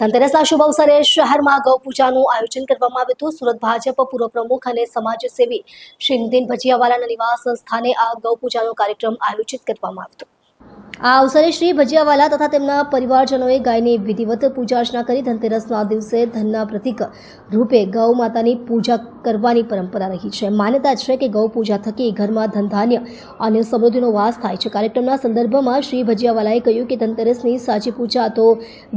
ધનતેરસના શુભ અવસરે શહેરમાં ગૌ પૂજાનું આયોજન કરવામાં આવ્યું હતું. સુરત ભાજપ પૂર્વ પ્રમુખ અને સમાજસેવી શ્રી નીતિન ભજીયાવાલાના નિવાસ સ્થાને આ ગૌ પૂજાનો કાર્યક્રમ આયોજિત કરવામાં આવ્યો હતો. આ અવસરે શ્રી ભજીયાવાલા તથા તેમના પરિવારજનોએ ગાયની વિધિવત પૂજા અર્ચના કરી ધનતેરસના દિવસે ધનના પ્રતિક રૂપે ગૌ માતાની પૂજા કરવાની પરંપરા રહી છે. માન્યતા છે કે ગૌ પૂજા થકી ઘરમાં ધનધાન્ય અને સમૃદ્ધિનો વાસ થાય છે. કાર્યક્રમના સંદર્ભમાં શ્રી ભજીયાવાલાએ કહ્યું કે ધનતેરસની સાચી પૂજા તો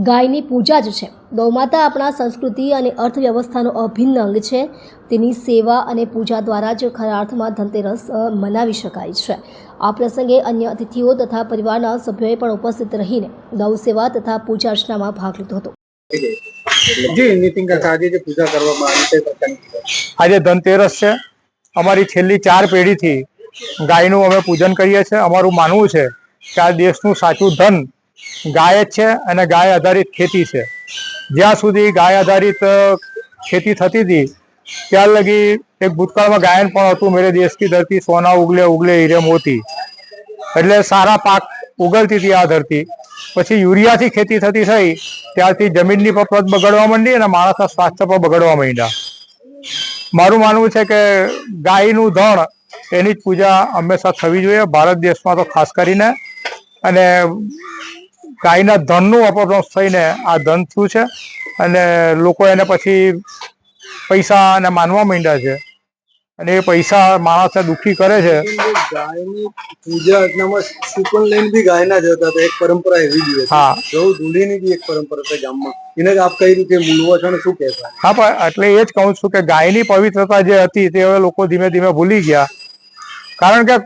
ગાયની પૂજા જ છે. ગૌમાતા આપણા સંસ્કૃતિ અને અર્થવ્યવસ્થાનો અભિન્ન અંગ છે. તેની સેવા અને પૂજા દ્વારા જ ખરા અર્થમાં ધનતેરસ મનાવી શકાય છે. આ પ્રસંગે અન્ય અતિથિઓ તથા પરિવારના સભ્યોએ પણ ઉપસ્થિત રહીને ગૌ સેવા તથા પૂજા અર્ચનામાં ભાગ લીધો હતો. જી નીતિન કાકા આજે જે પૂજા કરવામાં આવી આજે ધનતેરસ છે. અમારી છેલ્લી ચાર પેઢીથી ગાયનું અમે પૂજન કરીએ છીએ. અમારું માનવું છે કે આ દેશનું સાચું ધન ગાય જ છે અને ગાય આધારિત ખેતી છે. જ્યાં સુધી ગાય આધારિત ખેતી થતી હતી ત્યાર લગી એક ભૂતકાળમાં ગાયન પણ હતું. મેરે દેશ કી ધરતી સોના ઉગલે ઉગલે હીરે મોતી. એટલે સારા પાક ઉગલતી હતી આ ધરતી. પછી યુરિયાથી ખેતી થતી થઈ, ત્યારથી જમીનની પ્રત બગડવા માંડી અને માણસના સ્વાસ્થ્ય પણ બગડવા માંડ્યા. મારું માનવું છે કે ગાયનું ધણ એની જ પૂજા હંમેશા થવી જોઈએ, ભારત દેશમાં તો ખાસ કરીને. અને ગાયના ધનનું અપભ્રંશ થઈને આ ધન થયું છે અને લોકો એને પછી પૈસા અને માનવા માંડ્યા છે. અને એ પૈસા માણસને દુઃખી કરે છે. ગાયની પૂજા અર્ચનામાં સુકન લઈને બી ગાયના જ હતા એક પરંપરા એવી હતી. હા. ગૌ ધૂળીની બી એક પરંપરા છે ગામમાં. એને જ આપ કઈ રીતે છો ને શું કહેતા હા પણ એટલે એ જ કહું છું કે ગાયની પવિત્રતા જે હતી તે હવે લોકો ધીમે ધીમે ભૂલી ગયા. કારણ કે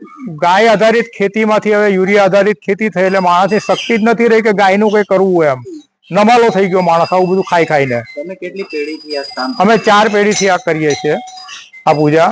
ગાય આધારિત ખેતીમાંથી હવે યુરિયા આધારિત ખેતી થઈ એટલે માણસની શક્તિ જ નથી રહી કે ગાયનું કંઈ કરવું હોય એમ. નમાલો થઈ ગયો માણસ આવું બધું ખાઈ ખાઈને. તમે કેટલી પેઢીથી અમે ચાર પેઢીથી આ કરીએ છીએ. આ પૂજા